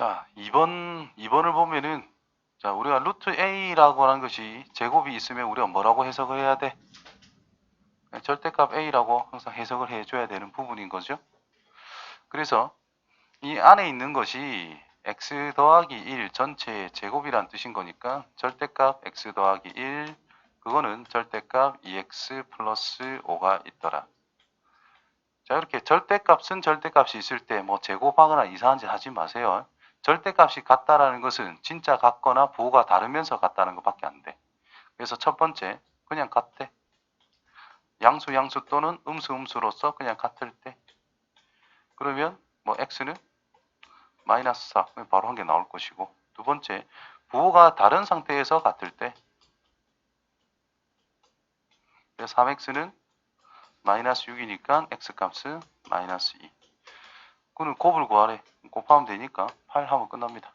자, 2번, 2번을 보면은, 자, 우리가 루트 a라고 하는 것이 제곱이 있으면 우리가 뭐라고 해석을 해야 돼? 절대값 a라고 항상 해석을 해줘야 되는 부분인 거죠. 그래서 이 안에 있는 것이 x 더하기 1 전체의 제곱이란 뜻인 거니까 절대값 x 더하기 1 그거는 절대값 2x 플러스 5가 있더라. 자 이렇게 절대값은 절대값이 있을 때 뭐 제곱하거나 이상한 짓 하지 마세요. 절대값이 같다라는 것은 진짜 같거나 부호가 다르면서 같다는 것밖에 안 돼. 그래서 첫 번째 그냥 같대. 양수 양수 또는 음수 음수로서 그냥 같을 때. 그러면 뭐 x는 마이너스 4 그럼 바로 한 개 나올 것이고. 두 번째 부호가 다른 상태에서 같을 때. 3x는 마이너스 6이니까 x값은 마이너스 2 그는 곱을 구하래 곱하면 되니까 8 하면 끝납니다